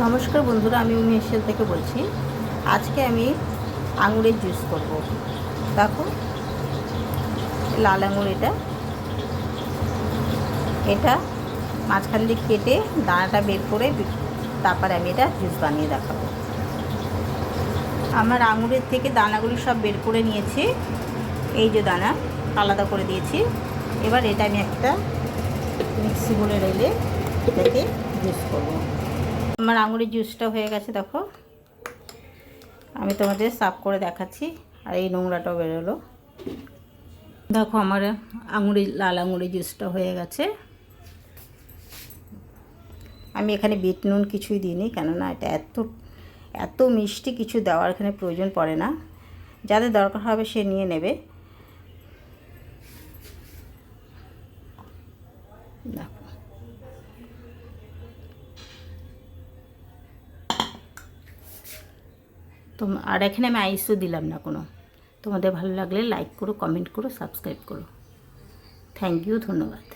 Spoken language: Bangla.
নমস্কার বন্ধুরা, আমি উমেশেল থেকে বলছি। আজকে আমি আঙুরের জুস করব। দেখো, লাল আঙুর এটা। এটা মাঝখান দিয়ে কেটে দানাটা বের করে তারপরে আমি এটা জুস বানিয়ে দেখাবো। আমার আঙুরের থেকে দানাগুলি সব বের করে নিয়েছি। এই যে দানা, আলাদা করে দিয়েছি। এবার এটা আমি একটা মিক্সি বলে রেলে এটাকে জুস করব। আমার আঙুরের জুসটা হয়ে গেছে, দেখো। আমি তোমাদের সাফ করে দেখাচ্ছি, আর এই নোংরাটাও বেরোলো। দেখো আমার আঙুরের, লাল আঙুরের জুসটা হয়ে গেছে। আমি এখানে বিট নুন কিছুই দিইনি, কেননা এটা এত এত মিষ্টি কিছু দেওয়ার এখানে প্রয়োজন পড়ে না। যাদের দরকার হবে সে নিয়ে নেবে দেখো তো আর এখানে আমি আইসও দিলাম না কোনো। তোমাদের ভালো লাগলে লাইক করো কমেন্ট করো সাবস্ক্রাইব করো। থ্যাংক ইউ ধন্যবাদ।